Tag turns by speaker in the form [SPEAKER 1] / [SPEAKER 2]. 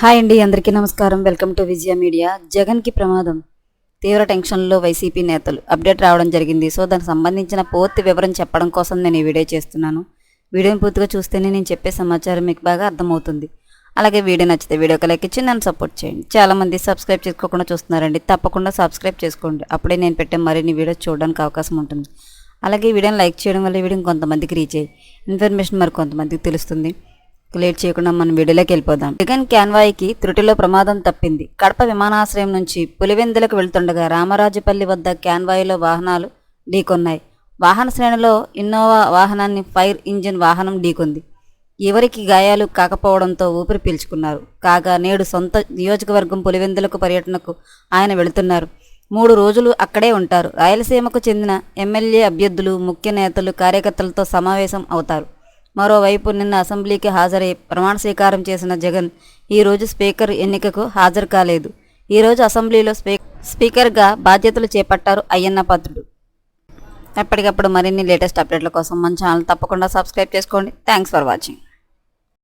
[SPEAKER 1] Hi అండి అందరికీ నమస్కారం. Welcome to Vijaya media. జగన్కి ప్రమాదం. తీవ్ర టెన్షన్లో వైసీపీ నేతలు అప్డేట్ రావడం జరిగింది. సో దానికి సంబంధించిన పూర్తి వివరం చెప్పడం కోసం నేను ఈ వీడియో చేస్తున్నాను. వీడియోని పూర్తిగా చూస్తేనే నేను చెప్పే సమాచారం మీకు బాగా అర్థమవుతుంది. అలాగే వీడియో నచ్చితే వీడియోకి లైక్ ఇచ్చి నన్ను సపోర్ట్ చేయండి. చాలామంది సబ్స్క్రైబ్ చేసుకోకుండా చూస్తున్నారండి. తప్పకుండా సబ్స్క్రైబ్ చేసుకోండి. అప్పుడే నేను పెట్టే మరిన్ని వీడియోస్ చూడడానికి అవకాశం ఉంటుంది. అలాగే వీడియోని లైక్ చేయడం వల్ల వీడియోని వీడియో కొంతమందికి రీచ్ అయ్యి ఇన్ఫర్మేషన్ మరి కొంతమందికి తెలుస్తుంది. లేట్ చేయకుండా మనం వీడియోలోకి వెళ్ళిపోదాం. జగన్ క్యాన్వాయ్కి త్రుటిలో ప్రమాదం తప్పింది. కడప విమానాశ్రయం నుంచి పులివెందులకు వెళ్తుండగా రామరాజుపల్లి వద్ద క్యాన్వాయ్లో వాహనాలు ఢీకొన్నాయి. వాహన శ్రేణిలో ఇన్నోవా వాహనాన్ని ఫైర్ ఇంజిన్ వాహనం ఢీకొంది. ఎవరికి గాయాలు కాకపోవడంతో ఊపిరి పీల్చుకున్నారు. కాగా నేడు సొంత నియోజకవర్గం పులివెందులకు పర్యటనకు ఆయన వెళుతున్నారు. మూడు రోజులు అక్కడే ఉంటారు. రాయలసీమకు చెందిన ఎమ్మెల్యే అభ్యర్థులు ముఖ్య నేతలు కార్యకర్తలతో సమావేశం అవుతారు. మరోవైపు నిన్న అసెంబ్లీకి హాజరై ప్రమాణ స్వీకారం చేసిన జగన్ ఈ రోజు స్పీకర్ ఎన్నికకు హాజరు కాలేదు. ఈ రోజు అసెంబ్లీలో స్పీ స్పీకర్గా బాధ్యతలు చేపట్టారు అయ్యన్న పాత్రుడు. ఎప్పటికప్పుడు మరిన్ని లేటెస్ట్ అప్డేట్ల కోసం మన ఛానల్ తప్పకుండా సబ్స్క్రైబ్ చేసుకోండి. Thanks for watching.